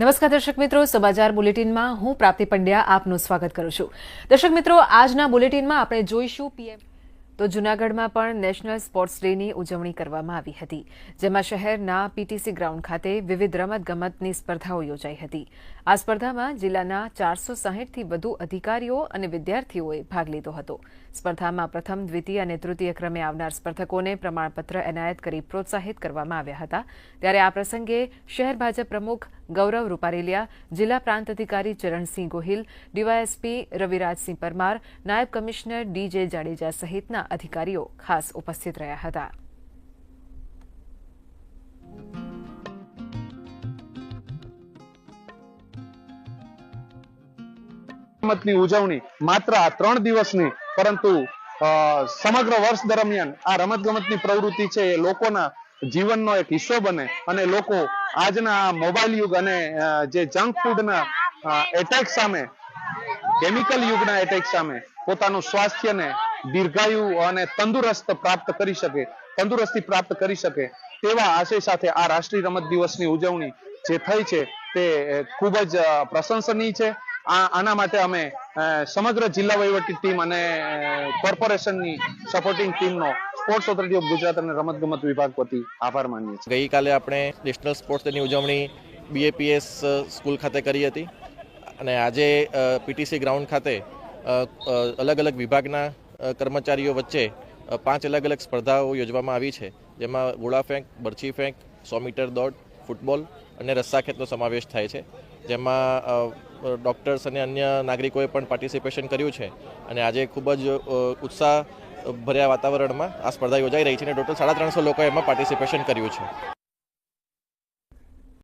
નમસ્કાર દર્શક મિત્રો, સમાચાર બુલેટિનમાં હું પ્રાપ્તિ પંડ્યા આપનું સ્વાગત કરું છું. દર્શક મિત્રો, આજના બુલેટિનમાં આપણે જોઈશું પીએમ તો જૂનાગઢમાં પણ નેશનલ સ્પોર્ટ્સ ડેની ઉજવણી કરવામાં આવી હતી, જેમાં શહેરના પીટીસી ગ્રાઉન્ડ ખાતે વિવિધ રમતગમતની સ્પર્ધાઓ યોજાઈ હતી. આ સ્પર્ધામાં જિલ્લાના ચારસો સાહીઠથી વધુ અધિકારીઓ અને વિદ્યાર્થીઓએ ભાગ લીધો હતો. સ્પર્ધામાં પ્રથમ, દ્વિતીય અને તૃતીય ક્રમે આવનાર સ્પર્ધકોને પ્રમાણપત્ર એનાયત કરી પ્રોત્સાહિત કરવામાં આવ્યા હતા. ત્યારે આ પ્રસંગે શહેર ભાજપ પ્રમુખ ગૌરવ રૂપારેલિયા, જિલ્લા પ્રાંત અધિકારી ચરણસિંહ ગોહિલ, ડીવાયએસપી રવિરાજસિંહ પરમાર, નાયબ કમિશનર ડીજે જાડેજા સહિતના અધિકારીઓ ખાસ ઉપસ્થિત રહ્યા હતા. ઉજવણી માત્ર આ ત્રણ દિવસની પરંતુ સમગ્ર વર્ષ દરમિયાન આ રમત ગમતની પ્રવૃત્તિ છે એ લોકોના જીવનનો એક હિસ્સો બને અને લોકો આજના આ મોબાઈલ યુગ અને જે જંક ફૂડના એટેક સામે કેમિકલ યુગના એટેક સામે પોતાનું સ્વાસ્થ્યને દીર્ઘાયુ અને તંદુરસ્ત પ્રાપ્ત કરી શકે, તંદુરસ્તી પ્રાપ્ત કરી શકે તેવા આશય સાથે આ રાષ્ટ્રીય રમત દિવસની ઉજવણી જે થઈ છે તે ખૂબ જ પ્રશંસનીય છે. આ, આના માટે અમે સમગ્ર જિલ્લા વહીવટી ટીમ અને કોર્પોરેશનની સપોર્ટિંગ ટીમનો સ્પોર્ટ્સ ઓથોરિટી ઓફ ગુજરાત અને રમતગમત વિભાગ વતી આભાર માનીએ છીએ. ગઈકાલે આપણે નેશનલ સ્પોર્ટ્સ ડેની ઉજવણી બીએપીએસ સ્કૂલ ખાતે કરી હતી. અને આજે પીટીસી ગ્રાઉન્ડ ખાતે અલગ અલગ વિભાગના કર્મચારીઓ વચ્ચે પાંચ અલગ અલગ સ્પર્ધાઓ યોજવામાં આવી છે. જેમાં ગોળા ફેંક, બરછી ફેંક, સો મીટર દોડ, ફૂટબોલ અને રસ્સાખેતનો સમાવેશ થાય છે. જેમાં ડૉક્ટર્સ અને અન્ય નાગરિકોએ પણ પાર્ટિસિપેશન કર્યું છે. અને આજે ખૂબ જ ઉત્સાહ ભર્યા વાતાવરણમાં આ સ્પર્ધા યોજાઈ રહી છે અને ટોટલ સાડા ત્રણસો લોકોએ એમાં પાર્ટિસિપેશન કર્યું છે.